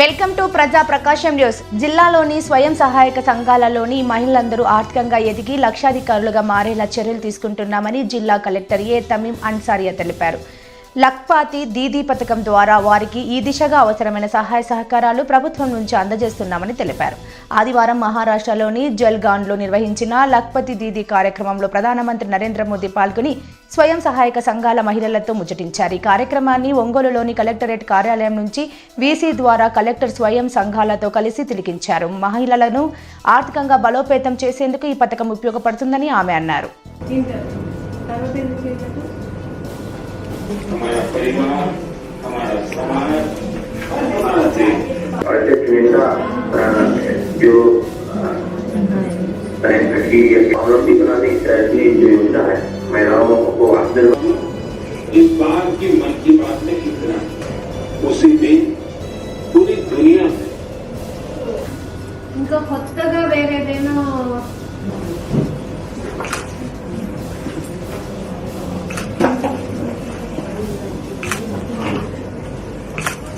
Welcome to ప్రజా ప్రకాశం news. జిల్లాలోని స్వయం సహాయక సంఘాలలోని మహిళలందరూ ఆర్థికంగా ఎదిగి లక్షాధికారులుగా మారేలా చర్యలు తీసుకుంటున్నామని జిల్లా కలెక్టర్ ఏ తమీం అన్సారియా తెలిపారు. లక్పాతి దీదీ పథకం ద్వారా వారికి ఈ దిశగా అవసరమైన సహాయ సహకారాలు ప్రభుత్వం నుంచి అందజేస్తున్నామని తెలిపారు. ఆదివారం మహారాష్ట్రలోని జల్గాన్లో నిర్వహించిన లక్పతి దీదీ కార్యక్రమంలో ప్రధానమంత్రి నరేంద్ర మోదీ పాల్గొని స్వయం సహాయక సంఘాల మహిళలతో ముచ్చటించారు. ఈ కార్యక్రమాన్ని ఒంగోలులోని కలెక్టరేట్ కార్యాలయం నుంచి వీసీ ద్వారా కలెక్టర్ స్వయం సంఘాలతో కలిసి తిలికించారు. మహిళలను ఆర్థికంగా బలోపేతం చేసేందుకు ఈ పథకం ఉపయోగపడుతుందని ఆమె అన్నారు. हमारा परिवार हमारा समाज और हमारा देश अध्यक्ष नेता अ, जो बैंक की स्वावलंबी बनाने की ऐसी जो योजना है महिलाओं को आमदन इस बार की मन की बात में कितना उसी दिन पूरी दुनिया में ఇంకా కొత్తగా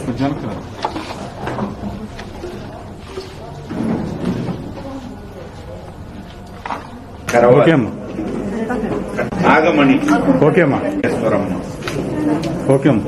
వేరేదేనో ఓకే అమ్మా నాగమణి ఓకే అమ్మా ఓకే అమ్మా